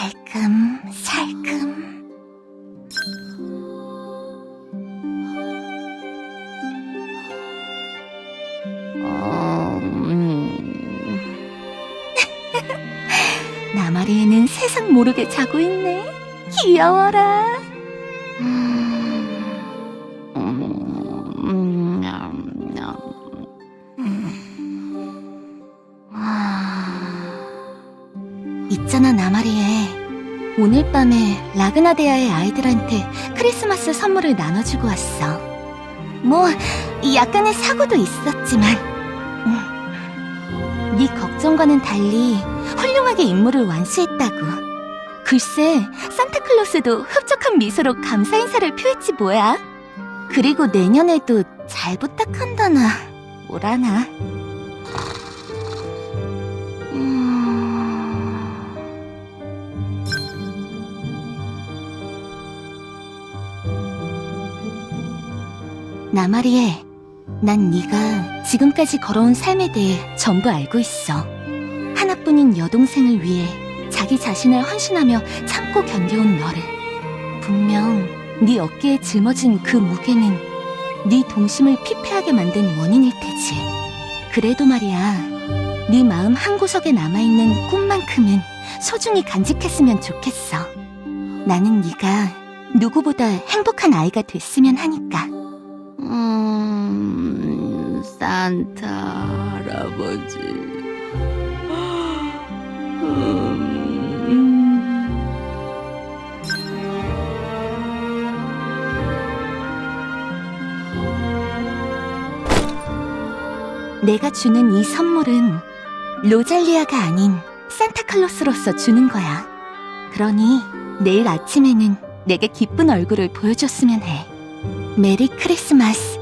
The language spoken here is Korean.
살금 살금 나마리에는 세상 모르게 자고 있네. 귀여워라. 음. 있잖아, 나마리에. 오늘 밤에 라그나데아의 아이들한테 크리스마스 선물을 나눠주고 왔어. 뭐, 약간의 사고도 있었지만, 음. 네 걱정과는 달리 훌륭하게 임무를 완수했다고. 글쎄, 산타클로스도 흡족한 미소로 감사 인사를 표했지 뭐야. 그리고 내년에도 잘 부탁한다나, 뭐라나. 나마리에, 난 네가 지금까지 걸어온 삶에 대해 전부 알고 있어. 하나뿐인 여동생을 위해 자기 자신을 헌신하며 참고 견뎌온 너를. 분명 네 어깨에 짊어진 그 무게는 네 동심을 피폐하게 만든 원인일 테지. 그래도 말이야, 네 마음 한 구석에 남아있는 꿈만큼은 소중히 간직했으면 좋겠어. 나는 네가 누구보다 행복한 아이가 됐으면 하니까. 음, 산타 할아버지. 음. 내가 주는 이 선물은 로잘리아가 아닌 산타클로스로서 주는 거야. 그러니 내일 아침에는 내게 기쁜 얼굴을 보여줬으면 해. 메리 크리스마스,